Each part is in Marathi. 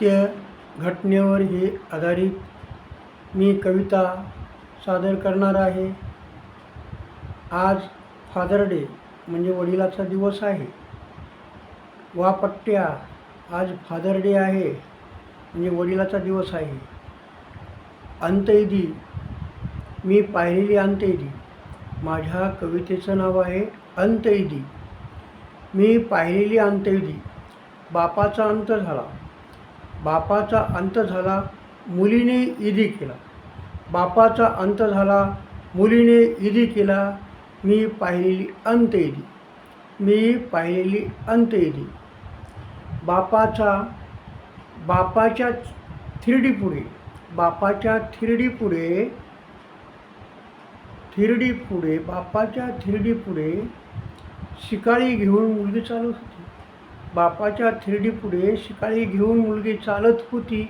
सत्य घटनेवर हे आधारित मी कविता सादर करणार आहे. आज फादर डे म्हणजे वडिलाचा दिवस आहे. वा पट्ट्या आज फादर डे आहे म्हणजे वडिलाचा दिवस आहे. अंत्यविधी मी पाहिलेली अंत्यविधी माझ्या कवितेचं नाव आहे अंत्यविधी मी पाहिलेली अंत्यविधी बापाचा अंत झाला. बापाचा अंत झाला मुलीने इदी केला. बापाचा अंत झाला मुलीने ईदी केला मी पाहिलेली अंत येदी मी पाहिलेली अंत अंत्यविधी बापाचा बापाच्या थिरडीपुढे बापाच्या थिरडीपुढे थिरडीपुढे थिरडी पुढे बापाच्या थिरडीपुढे शिकाळी घेऊन मुलगी चालत होती. बापाच्या थिरडी पुढे शिकाळी घेऊन मुलगी चालत होती.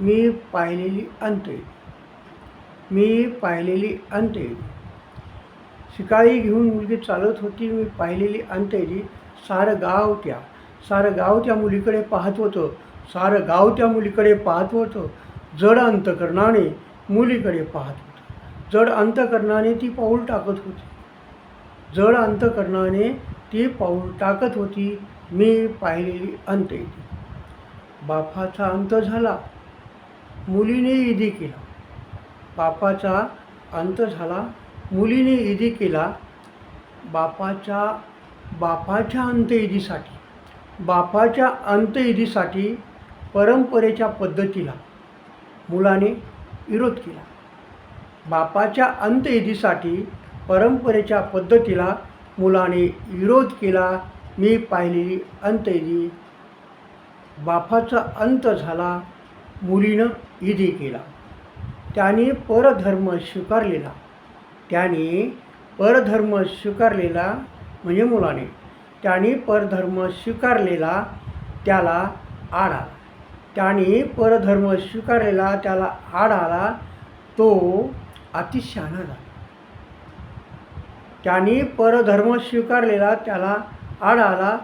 मी पाहिलेली अंते. मी पाहिलेली अंते. शिकाळी घेऊन मुलगी चालत होती. मी पाहिलेली अंतेजी सारं गाव त्या सारं गाव त्या मुलीकडे पाहत होतं. सारं गाव त्या मुलीकडे पाहत होतं. जड अंतकरणाने मुलीकडे पाहत होतं. जड अंतकरणाने ती पाऊल टाकत होती. जड अंतकरणाने ती पाऊल टाकत होती. मी पाहिलेली अंत बापाचा अंत झाला. मुलीने इदी केला. बापाचा अंत झाला. मुलीने इदी केला. बापाच्या बापाच्या अंत्यविधीसाठी बापाच्या अंत्यविधीसाठी परंपरेच्या पद्धतीला मुलाने विरोध केला. बापाच्या अंत्यविधीसाठी परंपरेच्या पद्धतीला मुलाने विरोध केला. मी पाहिलेली अंत्यविधी बापाचा अंत झाला मुलीनं ईदी केला. त्याने परधर्म स्वीकारलेला. त्याने परधर्म स्वीकारलेला म्हणजे मुलाने. त्याने परधर्म स्वीकारलेला त्याला आड आला. त्याने परधर्म स्वीकारलेला त्याला आड आला तो अतिशहाणा झाला. त्याने परधर्म स्वीकारलेला त्याला आड आला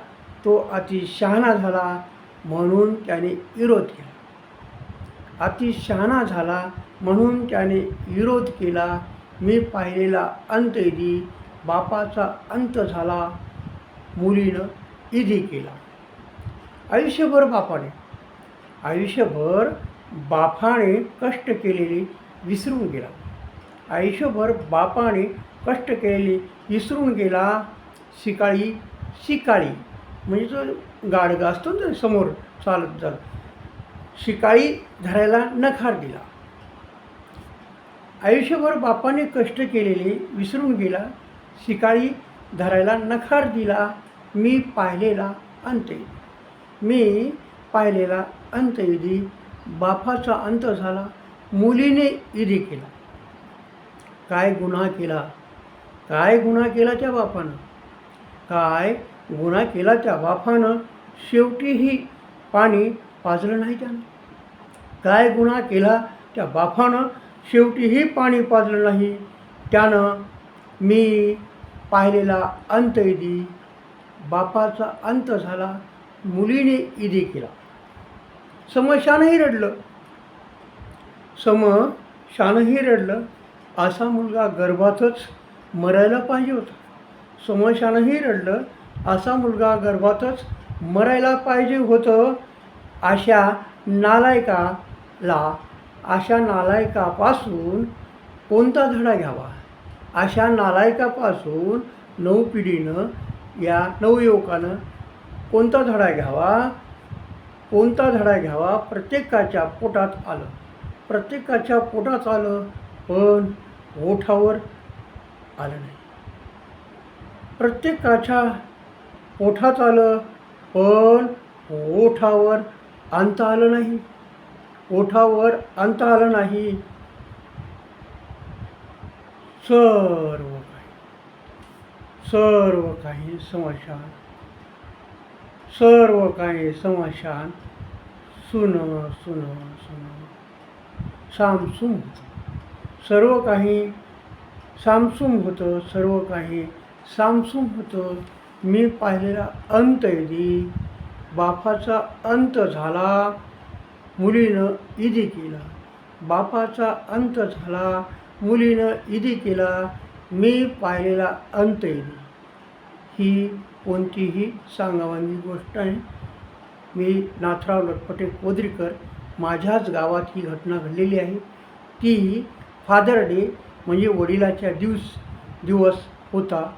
तो अतिशहाणा झाला म्हणून त्याने विरोध केला. अतिशहाणा झाला म्हणून त्याने विरोध केला. मी पाहिलेला अंत इदी बापाचा अंत झाला मुलीनं इदी केला. आयुष्यभर बापाने आयुष्यभर बापाने कष्ट केलेले विसरून गेला. आयुष्यभर बापाने कष्ट केलेले विसरून गेला. शिकाळी शिकाळी. म्हणजे जो गाडगा असतो ना समोर चालत जात. शिकाळी धरायला नकार दिला. आयुष्यभर बापाने कष्ट केलेले विसरून गेला. शिकाळी धरायला नकार दिला. मी पाहिलेला अंत्यविधी मी पाहिलेला अंत्यविधी बापाचा अंत झाला. मुलीने इदी केला. काय गुन्हा केला? काय गुन्हा केला त्या बापानं? काय गुन्हा केला त्या बापानं शेवटीही पाणी पाजलं नाही त्यानं? काय गुन्हा केला त्या बापानं शेवटीही पाणी पाजलं नाही त्यानं? मी पाहिलेला अंत इदी बापाचा अंत झाला मुलीने इदी केला. समशानही रडलं. सम शानही रडलं. असा मुलगा गर्भातच मरायला पाहिजे होता. समशानही रडलं. असा मुलगा गर्भातच मरायला पाहिजे होतं. अशा नालायकाला अशा नालायकापासून कोणता धडा घ्यावा? अशा नालायकापासून नऊ पिढीनं या नवयुवकानं कोणता धडा घ्यावा? कोणता धडा घ्यावा? प्रत्येकाच्या पोटात आलं. प्रत्येकाच्या पोटात आलं पण ओठावर आलं नाही. प्रत्येकाच्या ओठात आलं पण ओठावर अंत आलं नाही. ओठावर अंत आलं नाही. सर्व काही. सर्व काही समशान. सर्व काही समशान. सुन सुन सुन. सामसूम होतं. सर्व काही सामसूम होतं. सर्व काही सामसूम होतं. मी पाहिलेला अंत अंत्यविधी बापाचा अंत झाला. मुलीनं इदी केला. बापाचा अंत झाला. मुलीनं इदी केला. मी पाहिलेला अंत ईदी ही कोणतीही सांगावानी गोष्ट आहे मी नाथराव लटपटे कोदरीकर माझ्याच गावात ही घटना घडलेली आहे. ती फादर डे म्हणजे वडिलाच्या दिवस दिवस होता.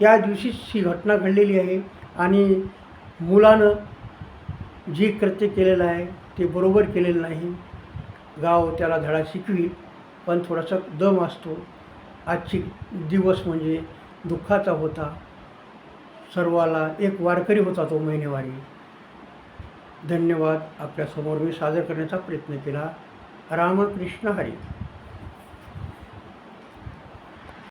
त्या दिवशीच ही घटना घडलेली आहे आणि मुलानं जे कृत्य केलेलं आहे ते बरोबर केलेलं नाही. गाव त्याला धडा शिकवी पण थोडासा दम असतो. आजची दिवस म्हणजे दुःखाचा होता. सर्वाला एक वारकरी होता तो महिनेवारी. धन्यवाद. आपल्यासमोर मी सादर करण्याचा प्रयत्न केला. रामकृष्ण हरी.